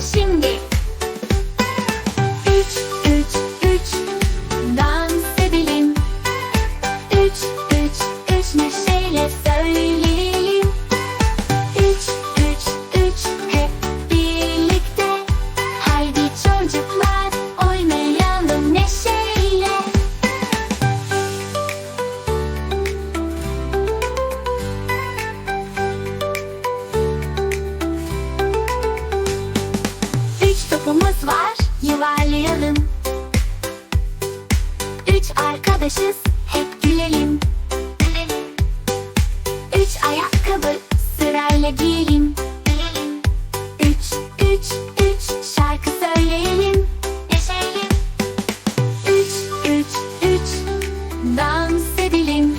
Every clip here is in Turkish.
心里 topumuz var yuvarlayalım. Üç arkadaşız hep gülelim. Üç ayakkabı sırayla giyelim. Üç, üç, üç şarkı söyleyelim. Neşeyelim. Üç, üç, üç dans edelim.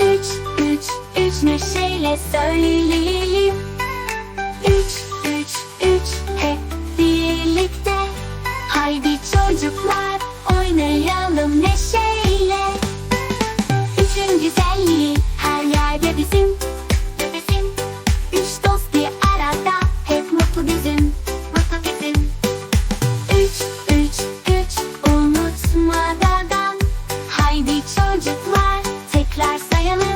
Üç, üç, üç neşeyle söyleyelim. çocuklar Oynayalım neşeyle. Üçün güzelliği her yerde bizim Bizim. Üç dost bir arada Hep mutlu bizim Mutlu bizim. Üç, üç, üç Unutmadan Haydi çocuklar Tekrar sayalım.